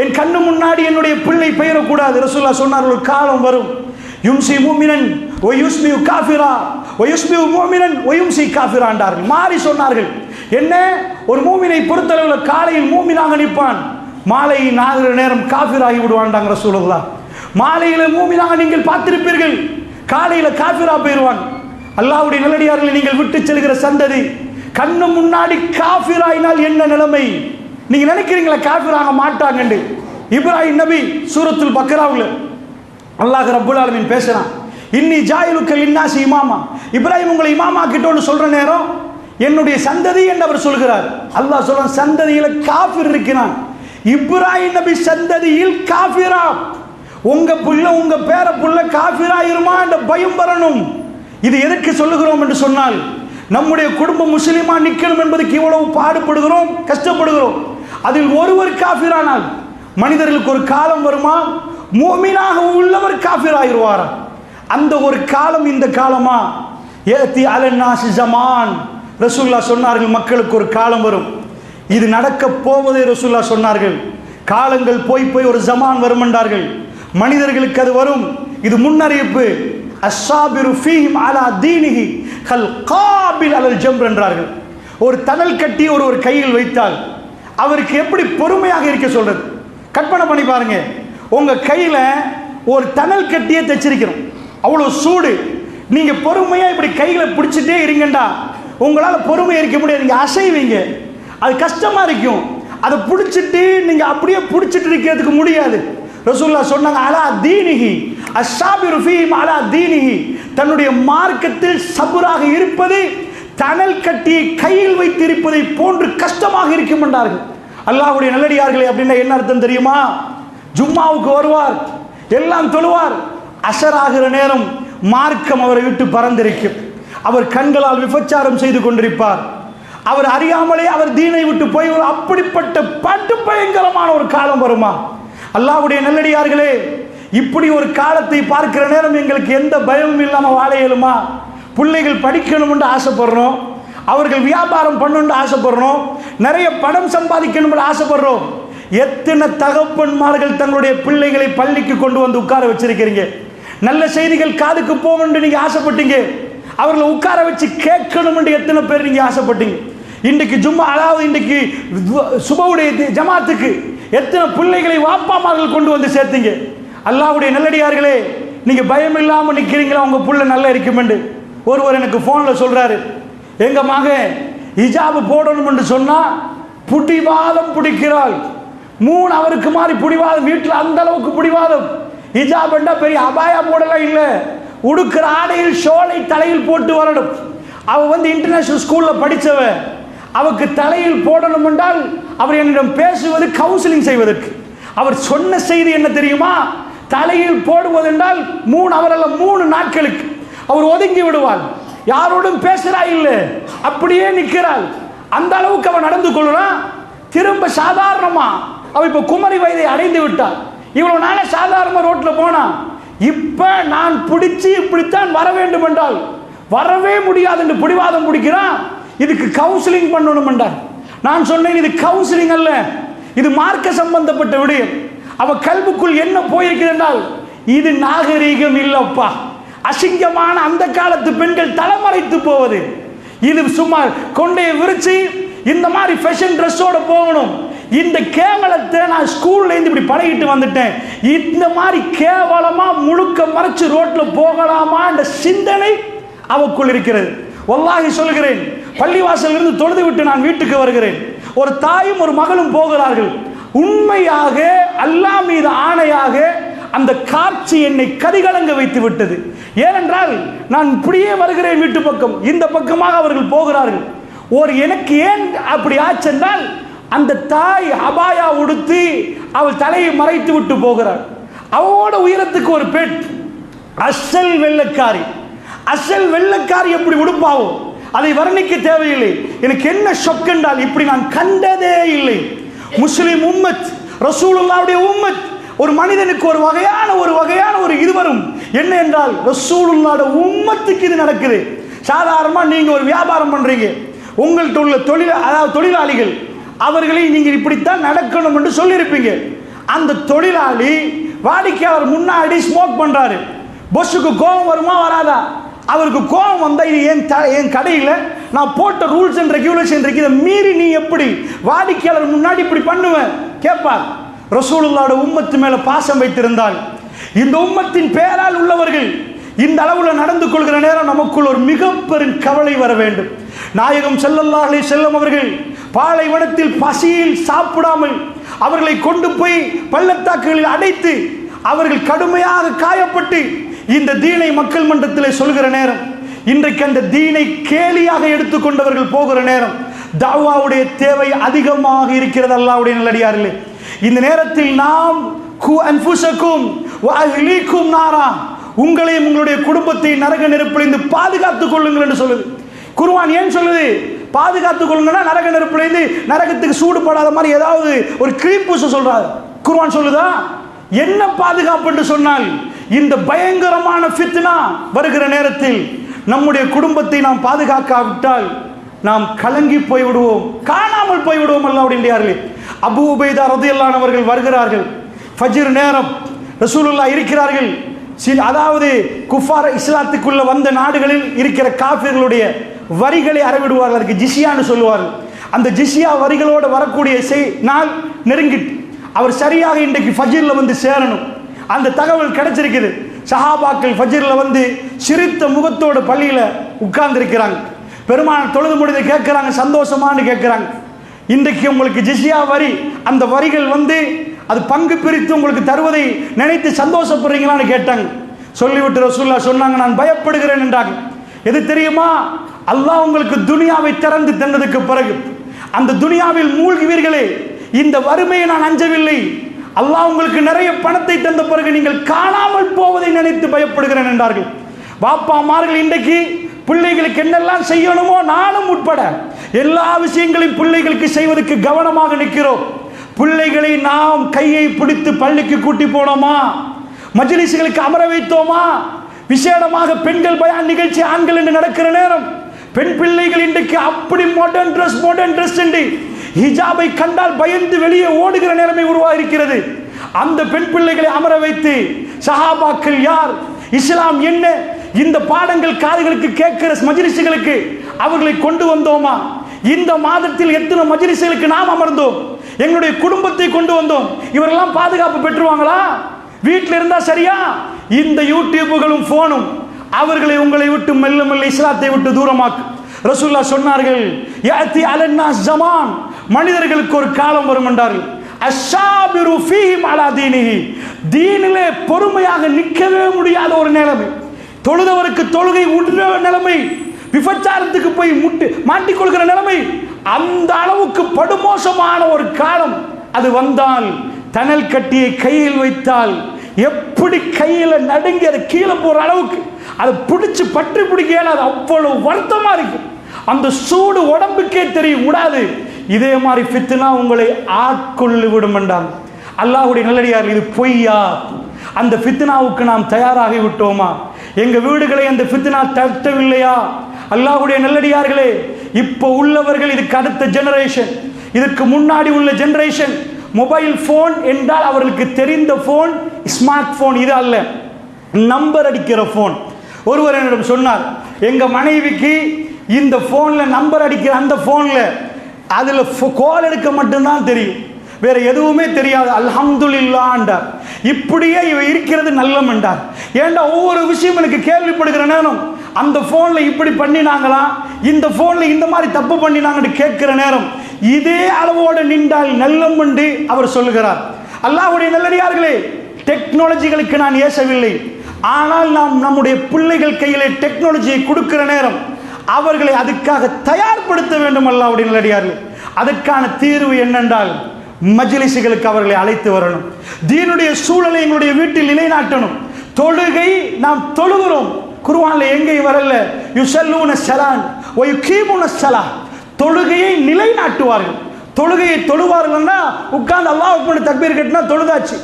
என் கண்ணு முன்னாடி என்னுடைய பிள்ளை பெயரக்கூடாது. ரசூல்லா சொன்னார் ஒரு காலம் வரும். யும்சி மூமினன் ஒ யுஸ்மியு காஃபிரா. ஒ யுஸ்மியு மூமினன் ஒ யும்சி காஃபிராண்டார்கள் மாறி சொன்னார்கள் என்ன? ஒரு மூமினை பொறுத்தளவில் காலையில் மூமினாக நிற்பான். மாலை நாகிற நேரம் காஃபிராகி விடுவான்டாங்க ரசூலுல்லா மாலையில் மூமினாக நீங்கள் பார்த்திருப்பீர்கள் காலையில் காஃபிரா போயிடுவான். அல்லாவுடைய நிலடியார்களை நீங்கள் விட்டு செல்கிற சந்ததி கண்ணு முன்னாடி காஃபிராயினால் என்ன நிலைமை? நீங்க நினைக்கிறீங்களா காஃபிராக மாட்டாங்கன்னு இப்ராஹிம் நபி சூரத்துல் பக்ராவுல அல்லாஹ் ரபுல் ஆலமின் பேசுறான். இன்னி ஜாயிலுக்கல் இன்னாசி இமாமா. இப்ராஹிம் உங்களை இமாமா கிட்டோன்னு சொல்ற நேரம் என்னுடைய சந்ததி என்று அவர் சொல்கிறார். அல்லாஹ் சொல்ல சந்ததியில காஃபிர் இருக்கிறான். இப்ராஹிம் நபி சந்ததியில் காஃபிரா. உங்க புள்ள உங்க பேர புள்ள காஃபிராயிருமா என்ற பயம் வரணும். இது எதற்கு சொல்லுகிறோம் என்று சொன்னால் நம்முடைய குடும்பம் முஸ்லிமா நிற்கணும் என்பதற்கு இவ்வளவு பாடுபடுகிறோம் கஷ்டப்படுகிறோம். அதில் ஒருவர் காஃபிரானால் மனிதர்களுக்கு ஒரு காலம் வருமா? மூமினாக உள்ளவர் காஃபிர் ஆயிடுவார் அந்த ஒரு காலம் இந்த காலமா? ஏத்தி அலன்னாசி ஜமான். ரசூல்லா சொன்னார்கள் மக்களுக்கு ஒரு காலம் வரும். இது நடக்க போவதே ரசூல்லா சொன்னார்கள். காலங்கள் போய் போய் ஒரு ஜமான் வரும் என்றார்கள் மனிதர்களுக்கு அது வரும். இது முன்னறிவிப்பு. அஸ்ஸாபிரு ஃபீஹிம் அலா தீனிஹி கல் காபில் அலல் ஜம்ர் என்றார்கள். ஒரு தணல் கட்டி ஒரு ஒரு கையில் வைத்தால் அவருக்கு எப்படி பொறுமையாக இருக்க சொல்றது? கற்பனை பண்ணி பாருங்க. உங்க கையில ஒரு தணல் கட்டியே தைச்சிருக்கிறோம். அவ்வளோ சூடு. நீங்க பொறுமையா இப்படி கையில பிடிச்சிட்டே இருங்கண்டா. உங்களால் பொறுமை இருக்க முடியாது. நீங்க அசைவீங்க. அது கஷ்டமா இருக்கும். அதை பிடிச்சிட்டு நீங்க அப்படியே பிடிச்சிட்டு இருக்கிறதுக்கு முடியாது. ரசூல்லா சொன்னாங்க அலா தீனிஹி அஷாபி ருஃபீம் அலா தீனிகி தன்னுடைய மார்க்கத்தில் சபுராக இருப்பது தணல் கட்டி கையில் வைத்திருப்பதை போன்று கஷ்டமாக இருக்கும் என்றார்கள். அல்லாஹ்வுடைய நல்லடியார்களே அப்படின்னா என்ன அர்த்தம் தெரியுமா? ஜும்மாவுக்கு வருவார் எல்லாம் தொழுவார். அசராகிற நேரம் மார்க்கம் அவரை விட்டு பறந்திருக்கும். அவர் கண்களால் விபச்சாரம் செய்து கொண்டிருப்பார். அவர் அறியாமலே அவர் தீனை விட்டு போய் ஒரு அப்படிப்பட்ட பட்டு பயங்கரமான ஒரு காலம் வருமா? அல்லாவுடைய நல்லடியார்களே இப்படி ஒரு காலத்தை பார்க்கிற நேரம் எங்களுக்கு எந்த பயமும் இல்லாமல் வாழ இயலுமா? பிள்ளைகள் படிக்கணும்னு ஆசைப்படுறோம். அவர்கள் வியாபாரம் பண்ணணும்னு ஆசைப்படுறோம். நிறைய பணம் சம்பாதிக்கணும்னு ஆசைப்படுறோம். எத்தனை தகப்பன்மார்கள் தங்களுடைய பிள்ளைகளை பள்ளிக்கு கொண்டு வந்து உட்கார வச்சிருக்கிறீங்க? நல்ல செய்திகள் காதுக்கு போகணும்னு நீங்கள் ஆசைப்பட்டீங்க. அவர்களை உட்கார வச்சு கேட்கணும்னு எத்தனை பேர் நீங்கள் ஆசைப்பட்டீங்க? இன்றைக்கு ஜும்மா அதாவது இன்றைக்கு சுபவுடைய ஜமாத்துக்கு எத்தனை பிள்ளைகளை வாப்பாமார்கள் கொண்டு வந்து சேர்த்தீங்க? அல்லாவுடைய நல்லடியார்களே நீங்கள் பயம் இல்லாமல் நிற்கிறீங்களா உங்கள் புள்ள நல்லா இருக்குமெண்டு. ஒருவர் எனக்கு ஃபோனில் சொல்கிறாரு எங்கள் மகன் ஹிஜாபு போடணும் என்று சொன்னால் புடிவாதம் பிடிக்கிறாள். மூணு அவருக்கு மாதிரி பிடிவாதம் வீட்டில் அந்த அளவுக்கு பிடிவாதம். ஹிஜாப் என்றால் பெரிய அபாயா போடலாம் இல்லை. உடுக்கிற ஆடையில் ஷோலை தலையில் போட்டு வரணும். அவ வந்து இன்டர்நேஷனல் ஸ்கூலில் படித்தவ அவருக்கு தலையில் போடணும் என்றால் அவர் என்னிடம் பேசுவது கவுன்சிலிங் செய்வதற்கு. அவர் சொன்ன செய்தி என்ன தெரியுமா? தலையில் போடுவதென்றால் மூணு அவரில் மூணு நாட்களுக்கு. அவர் ஒதுங்கி விடுவார். யாரோடும் பேசுறா இல்லை. அப்படியே நிற்கிறாள். அந்த அளவுக்கு அவன் நடந்து கொள்ளுறான் திரும்ப சாதாரணமா அவ இப்ப குமரி வயதை அடைந்து விட்டாள் இவ்வளவு நாளே சாதாரணமா ரோட்ல போனான் இப்ப நான் பிடிச்சி இப்படித்தான் வர வேண்டும் என்றால் வரவே முடியாது என்று பிடிவாதம் பிடிக்கிறான். இதுக்கு கவுன்சிலிங் பண்ணணும் என்றார். நான் சொன்னேன் இது கவுன்சிலிங் அல்ல. இது மார்க்க சம்பந்தப்பட்ட விடயம். அவ கல்புக்குள் என்ன போயிருக்கிறது என்றால் இது நாகரீகம் இல்லப்பா. அசிங்கமான அந்த காலத்து பெண்கள் தலைமறைத்து போவது. இது சும்மா கொண்டைய விரிச்சு இந்த மாதிரி ஃபேஷன் ட்ரெஸ்ஸோட போகணும். இந்த கேவலத்தை நான் ஸ்கூல்லேருந்து இப்படி பழகிட்டு வந்துட்டேன். இந்த மாதிரி கேவலமாக முழுக்க மறைச்சு ரோட்டில் போகலாமா என்ற சிந்தனை அவக்குள் இருக்கிறது. ஒல்லாகி சொல்கிறேன் பள்ளிவாசல் இருந்து தொழுது விட்டு நான் வீட்டுக்கு வருகிறேன். ஒரு தாயும் ஒரு மகளும் போகிறார்கள். உண்மையாக அல்லாஹ் மீது ஆணையாக அந்த காட்சி என்னை கதிகலங்க வைத்து விட்டது. ஏனென்றால் நான் இப்படியே வருகிறேன் வீட்டு பக்கம். இந்த பக்கமாக அவர்கள் போகிறார்கள். ஒரு எனக்கு ஏன் அப்படி ஆச்சென்றால் அந்த தாய் அபாயா உடுத்தி அவள் தலையை மறைத்து விட்டு போகிறாள். அவளோட உயரத்துக்கு ஒரு பெண் அசல் வெள்ளக்காரி. அசல் வெள்ளக்காரி எப்படி உடுப்பாவோ அதை வர்ணிக்க தேவையில்லை. எனக்கு என்ன ஷொக் என்றால் இப்படி நான் கண்டதே இல்லை. முஸ்லிம் உம்மத் ரசூலுல்லாவுடைய உம்மத் ஒரு மனிதனுக்கு ஒரு வகையான ஒரு வகையான ஒரு இது வரும். என்ன என்றால் ரசூலுல்லாட உம்மத்துக்கு இது நடக்குது. சாதாரணமாக நீங்கள் ஒரு வியாபாரம் பண்ணுறீங்க உங்கள்கிட்ட உள்ள தொழில் அதாவது தொழிலாளிகள் அவர்களை நீங்கள் இப்படித்தான் நடக்கணும் என்று சொல்லியிருப்பீங்க. அந்த தொழிலாளி வாடிக்கையாளர் முன்னாடி ஸ்மோக் பண்ணுறாரு பொஸ்ஸுக்கு கோபம் வருமா வராதா? அவருக்கு கோபம் வந்தா இது என் த என் கடையில் நான் போட்ட ரூல்ஸ் அண்ட் ரெகுலேஷன் இருக்கு இதை மீறி நீ எப்படி வாடிக்கையாளர் முன்னாடி இப்படி பண்ணுவேன் கேட்பார் ரசூலுல்லாட உம்மத்து மேலே பாசம் வைத்திருந்தால் இந்த உம்மத்தின் பேரால் உள்ளவர்கள் இந்த அளவுல நடந்து கொள்கிற நேரம் நமக்குள் ஒரு மிக பெரும் கவலை வர வேண்டும். நாயகம் ஸல்லல்லாஹு செல்லும் அவர்கள் பாலைவனத்தில் பசியில் சாப்பிடாமல் அவர்களை கொண்டு போய் பள்ளத்தாக்குகளில் அடைத்து அவர்கள் கடுமையாக காயப்பட்டு இந்த தீனை மக்கள் மன்றத்தில் சொல்கிற நேரம் இன்றைக்கு அந்த தீனை கேலியாக எடுத்துக்கொண்டவர்கள் போகிற நேரம் தாவாவுடைய தேவை அதிகமாக இருக்கிறது அல்லாவுடைய நல்லடியார்களே. இந்த நேரத்தில் நாம் கு அன்ஃபுசக்கும் அஹ்லீக்கும் நாரா. உங்களையும் உங்களுடைய குடும்பத்தை நரக நெருப்பிலிருந்து பாதுகாத்துக் கொள்ளுங்கள் என்று சொல்லுது. குருவான் ஏன் சொல்லுது? பாதுகாத்துக் கொள்ளுங்கன்னா நரக நெருப்பிலிருந்து நரகத்துக்கு சூடுபடாத மாதிரி ஏதாவது ஒரு கிரீம் பூச சொல்றாரு குருவான் சொல்லுதா? என்ன பாதுகாப்பு என்று சொன்னால் இந்த பயங்கரமான ஃபித்னா வருகிற நேரத்தில் நம்முடைய குடும்பத்தை நாம் பாதுகாக்காவிட்டால் நாம் கலங்கி போய் விடுவோம் காணாமல் போய் விடுவோம் அல்லாவுடையார்களே அபு உபைதா ரதியல்லானவர்கள் வருகிறார்கள். ஃபஜிர் நேரம் ரசூலுல்லா இருக்கிறார்கள். சி- அதாவது குஃபார இஸ்லாத்துக்குள்ள வந்த நாடுகளில் இருக்கிற காஃபிர்களுடைய வரிகளை அறவிடுவார்கள். அதுக்கு ஜிஷியான்னு சொல்லுவார்கள். அந்த ஜிஷியா வரிகளோடு வரக்கூடிய செய் நாள் நெருங்கிட்டு அவர் சரியாக இன்றைக்கு ஃபஜ்ரில் வந்து சேரணும். அந்த தகவல் கிடைச்சிருக்குது. சஹாபாக்கள் ஃபஜ்ரில் வந்து சிரித்த முகத்தோட பள்ளியில் உட்கார்ந்துருக்கிறாங்க. பெருமாள் தொழுது முடிந்து கேட்குறாங்க சந்தோஷமான்னு கேட்குறாங்க. இன்றைக்கு உங்களுக்கு ஜிஸ்யா வரி அந்த வரிகள் வந்து அது பங்கு பிரித்து உங்களுக்கு தருவதை நினைத்து சந்தோஷப்படுறீங்களான்னு கேட்டாங்க. சொல்லிவிட்டு ரசூல்லா சொன்னாங்க நான் பயப்படுகிறேன் என்றாங்க. எது தெரியுமா? அல்லாஹ் உங்களுக்கு துனியாவை திறந்து தந்ததுக்கு பிறகு அந்த துனியாவில் மூழ்குவீர்களே இந்த வறுமையை நான் அஞ்சவில்லை. அல்லாஹ் உங்களுக்கு நிறைய பணத்தை தந்த பிறகு நீங்கள் காணாமல் போவதை நினைத்து பயப்படுகிறேன் என்றார்கள். பாப்பாமார்கள் இன்றைக்கு பிள்ளைகளுக்கு என்னெல்லாம் செய்யணுமோ நானும் உட்பட எல்லா விஷயங்களையும் பிள்ளைகளுக்கு செய்வதற்கு கவனமாக நிற்கிறோம். பிள்ளைகளை நாம் கையை பிடித்து பள்ளிக்கு கூட்டி போனோமா? மஜிலிசுகளுக்கு அமர வைத்தோமா? விசேடமாக பெண்கள் பயான் நிகழ்ச்சி ஆண்கள் என்று நடக்கிற நேரம் பெண் பிள்ளைகள் இன்றைக்கு அப்படி மாடர்ன் ட்ரெஸ் மாடர்ன் ட்ரெஸ் என்று ஹிஜாபை கண்டால் பயந்து வெளியே ஓடுகிற நிலைமை உருவாகிருக்கிறது அந்த பெண் பிள்ளைகளை அமர வைத்து சஹாபாக்கள் யார்? இஸ்லாம் என்ன? இந்த பாடங்கள் காதுகளுக்கு கேட்கிற மஜ்லிசுகளுக்கு அவர்களை கொண்டு வந்தோமா? இந்த மாதத்தில் எத்தனை மஜ்லிசுகளுக்கு நாம் அமர்ந்தோம்? எங்களுடைய குடும்பத்தை கொண்டு வந்தோம். இவரெல்லாம் பாதுகாப்பு பெற்றுவாங்களா? வீட்டில் இருந்தா சரியா? இந்த யூடியூபுகளும் போனும் அவர்களை உங்களை விட்டு மெல்ல மெல்ல இஸ்லாத்தை விட்டு தூரமாக்கு ரசூல்லா சொன்னார்கள் யாத்தி அலன்னா ஜமான். மனிதர்களுக்கு ஒரு காலம் வரும் என்றார்கள். அஷாபிரு ஃபீஹிம் அலா தீனிஹி. தீனிலே பொறுமையாக நிற்கவே முடியாத ஒரு நிலைமை. தொழுதவருக்கு தொழுகை விடுற நிலைமை. விபச்சாரத்துக்கு போய் முட்டு மாட்டிக்கொள்கிற நிலைமை. அந்த அளவுக்கு படுமோசமான ஒரு காலம் அது வந்தால் தணல் கட்டியை கையில் வைத்தால் எப்படி கையில் நடுங்கி அது கீழே போற அளவுக்கு அதை பிடிச்சு பற்றி பிடிக்க அது அவ்வளவு வருத்தமா இருக்கு. அந்த சூடு உடம்புக்கே தெரியும் கூடாது இதே மாதிரி ஃபித்துனா உங்களை ஆட்கொள்ளு விடும் என்றான். அல்லாஹுடைய நல்லடியார் இது பொய்யா? அந்த ஃபித்னாவுக்கு நாம் தயாராகி விட்டோமா? எங்க வீடுகளை அந்த ஃபித்னா தட்டவில்லையா? அல்லாஹுடைய நல்லடியார்களே இப்போ உள்ளவர்கள் இதுக்கு அடுத்த ஜெனரேஷன் இதுக்கு முன்னாடி உள்ள ஜெனரேஷன் மொபைல் ஃபோன் என்றால் அவர்களுக்கு தெரிந்த ஃபோன் ஸ்மார்ட் ஃபோன் இது அல்ல. நம்பர் அடிக்கிற ஃபோன் ஒருவர் என்னிடம் சொன்னார் எங்க மனைவிக்கு இந்த ஃபோனில் நம்பர் அடிக்கிற அந்த ஃபோனில் அதில் கால் எடுக்க மட்டும்தான் தெரியும். வேற எதுவுமே தெரியாது. அல்ஹம்துல்லாண்டார் இப்படியே இவ இருக்கிறது நல்லம் என்றார். ஏண்டா ஒவ்வொரு விஷயம் எனக்கு கேள்விப்படுகிற நேரம் அந்த ஃபோனில் இப்படி பண்ணினாங்களா? இந்த ஃபோனில் இந்த மாதிரி தப்பு பண்ணினாங்கன்னு கேட்குற நேரம் இதே அளவோடு நின்றால் நல்லம் என்று அவர் சொல்லுகிறார். அல்லாஹுடைய நல்லடியார்களே டெக்னாலஜிகளுக்கு நான் ஏசவில்லை. ஆனால் நாம் நம்முடைய பிள்ளைகள் கையிலே டெக்னாலஜியை கொடுக்கிற நேரம் அவர்களை அதுக்காக தயார்படுத்த வேண்டும் அல்லாவுடைய நல்லடியார்கள். அதற்கான தீர்வு என்னென்றால் மஜ்லிஸுகளுக்கு அவர்களை அழைத்து வரணும். தீனுடைய சூழலை எங்களுடைய வீட்டில் நிலைநாட்டணும். தொழுகை நாம் தொழுகிறோம். குருவான்ல எங்கேயும் வரல. யுசல்லூன சலான் ஒய் கீமுன சலா தொழுகையை நிலைநாட்டுவார்கள். தொழுகையை தொழுவார்கள்னா உட்கார்ந்து அல்லாஹ் அக்பர் தக்பீர் கட்டினா தொழுதாச்சு.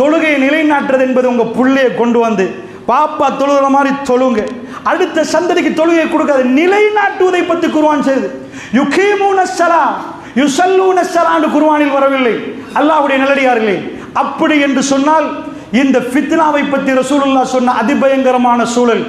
தொழுகையை நிலைநாட்டுறது என்பது உங்கள் புள்ளையை கொண்டு வந்து பாப்பா தொழுகிற மாதிரி தொழுங்க. அடுத்த சந்ததிக்கு தொழுகையை கொடுக்காது நிலைநாட்டுவதை பற்றி குருவான் செய்து யுகீமுன சலா யுசல்லூன சலான்னு குருவானில் வரவில்லை. அல்லாஹ்வுடைய நிலடியார்களே அப்படி என்று சொன்னால் இந்த ஃபித்னாவை பற்றி ரசூலுல்லா சொன்ன அதிபயங்கரமான சூழல்.